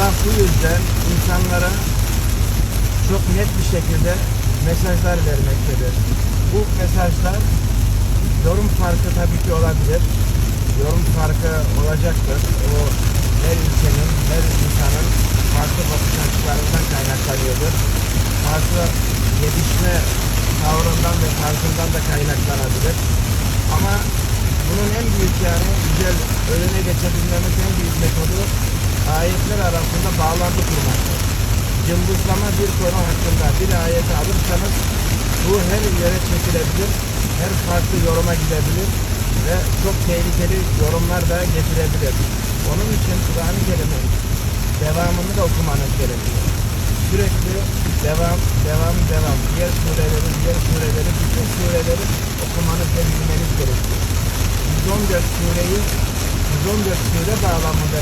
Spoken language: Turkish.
Allah bu yüzden insanlara çok net bir şekilde mesajlar vermektedir. Bu mesajlar yorum farkı tabii ki olabilir. Yorum farkı olacaktır. O her ülkenin, her insanın farklı bakış açılarından kaynaklanıyordur. Farklı yetişme tavrından ve tarzından da kaynaklanabilir. Ama bunun en büyük yani güzel önüne geçebilmemiz en büyük arasında bağlantı kurmaktır. Cımbızlama bir konu hakkında bir ayeti alırsanız bu her yere çekilebilir, her farklı yoruma gidebilir ve çok tehlikeli yorumlar da getirebilir. Onun için Kur'an-ı Kerim'in devamını da okumanız gerekiyor. Sürekli devam, devam, devam. Diğer sureleri, diğer sureleri, bütün sureleri okumanız ve bilmeniz gerekiyor. 114 sureyi 114 sure bağlamında